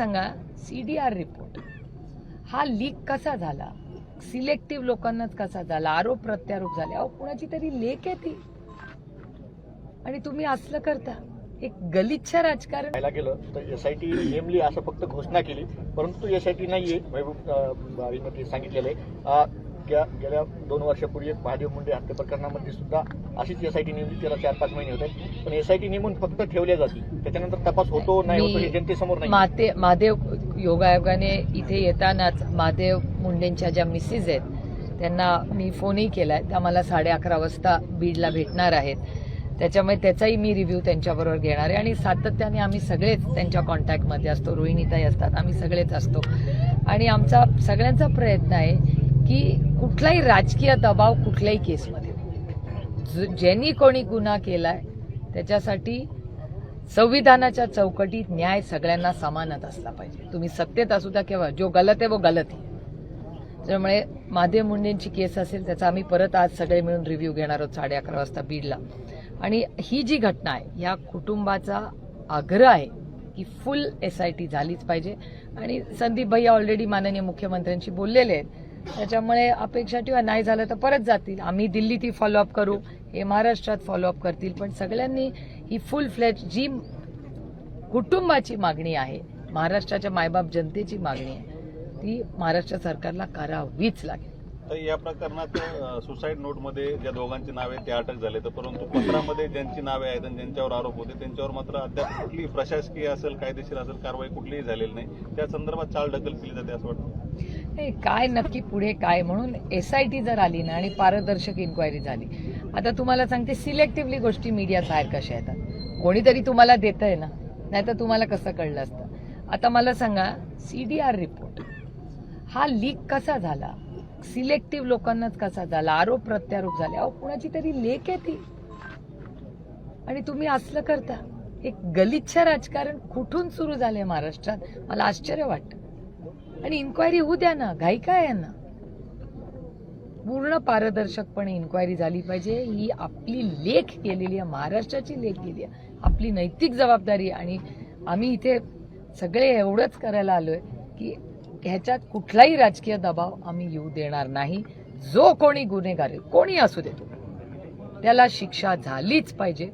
सांगा C D R report हा leak कसा झाला? सिलेक्टिव्ह लोकांनाच कसा झाला? आरोप प्रत्यारोप झाले. अहो कुणाची तरी लेख आहे ती. आणि तुम्ही असलं करता. एक गलिच्छ राजकारण. पाहायला गेलं तर एस आय टी नेमली असं फक्त घोषणा केली परंतु एस आय टी नाहीये. महबूब अं, सांगितलेलं आहे. अं, गे- गेल्या दोन वर्षापूर्वी एक महादेव मुंडे हत्या प्रकरणामध्ये सुद्धा अशीच एस आय टी नेमली. त्याला चार पाच महिने होते पण एस आय टी नेमून फक्त ठेवल्या जाते त्याच्यानंतर तपास होतो नाही होतो हे जनतेसमोर नाही. माते महादेव योगायोगाने इथे येतानाच महादेव मुंडेंच्या ज्या मिसेस आहेत त्यांना मी फोनही केलाय. त्या मला साडे अकरा वाजता बीडला भेटणार आहेत. त्याच्यामुळे त्याचाही मी रिव्ह्यू त्यांच्याबरोबर घेणार आहे. आणि सातत्याने आम्ही सगळेच त्यांच्या कॉन्टॅक्टमध्ये असतो. रोहिणीताई असतात. आम्ही सगळेच असतो. आणि आमचा सगळ्यांचा प्रयत्न आहे की कुठलाही राजकीय दबाव कुठल्याही केसमध्ये. ज- ज्यांनी कोणी गुन्हा केलाय त्याच्यासाठी संविधानाच्या चौकटीत न्याय सगळ्यांना समानच असला पाहिजे. तुम्ही सत्तेत असू द्या किंवा जो गलत आहे वो गलत आहे. त्यामुळे माधे मुंडेंची केस असेल त्याचा आम्ही परत आज सगळे मिळून रिव्ह्यू घेणार आहोत साडे अकरा वाजता बीडला. आणि ही जी घटना आहे या कुटुंबाचा आग्रह आहे की फुल एस आय टी झालीच पाहिजे. आणि संदीप भैया ऑलरेडी माननीय मुख्यमंत्र्यांशी बोललेले आहेत त्याच्यामुळे अपेक्षा ठेवा नाही झालं तर परत जातील. आम्ही दिल्लीत ही फॉलोअप करू हे महाराष्ट्रात फॉलोअप करतील. पण सगळ्यांनी ही फुल फ्लॅट जी कुटुंबाची मागणी आहे महाराष्ट्राच्या मायबाप जनतेची मागणी आहे ती महाराष्ट्र सरकारला करावीच लागेल. तर या प्रकरणात सुसाईड नोटमध्ये ज्या दोघांची नावे ते अटक झाले तर परंतु पत्रामध्ये ज्यांची नावे आहेत आणि ज्यांच्यावर आरोप होते त्यांच्यावर मात्र अद्याप कुठली प्रशासकीय असेल कायदेशीर असेल कारवाई कुठलीही झालेली नाही. त्या संदर्भात चाल ढकल केली जाते असं वाटतं. नाही काय नक्की पुढे काय म्हणून एस आय टी जर आली ना आणि पारदर्शक इन्क्वायरी झाली आता तुम्हाला सांगते सिलेक्टिव्हली गोष्टी मीडियात बाहेर कशा येतात? कोणीतरी तुम्हाला देत आहे ना नाही तर तुम्हाला कसं कळलं असतं? आता मला सांगा सी डी आर रिपोर्ट हा लीक कसा झाला? सिलेक्टिव्ह लोकांनाच कसा झाला? आरोप प्रत्यारोप झाले. अहो कुणाची तरी लेख आहे ती. आणि तुम्ही असलं करता. एक गलिच्छ राजकारण कुठून सुरू झालंय महाराष्ट्रात? मला आश्चर्य वाटतं. आणि इन्क्वायरी होऊ द्या ना. घाई काय यांना? पूर्ण पारदर्शकपणे इन्क्वायरी झाली पाहिजे. ही आपली लेख केलेली आहे. महाराष्ट्राची लेख केली आहे. आपली नैतिक जबाबदारी आणि आम्ही इथे सगळे एवढंच करायला आलोय की ह्याच्यात कुठलाही राजकीय दबाव आम्ही येऊ देणार नाही. जो कोणी गुन्हेगार कोणी असू देतो त्याला शिक्षा झालीच पाहिजे.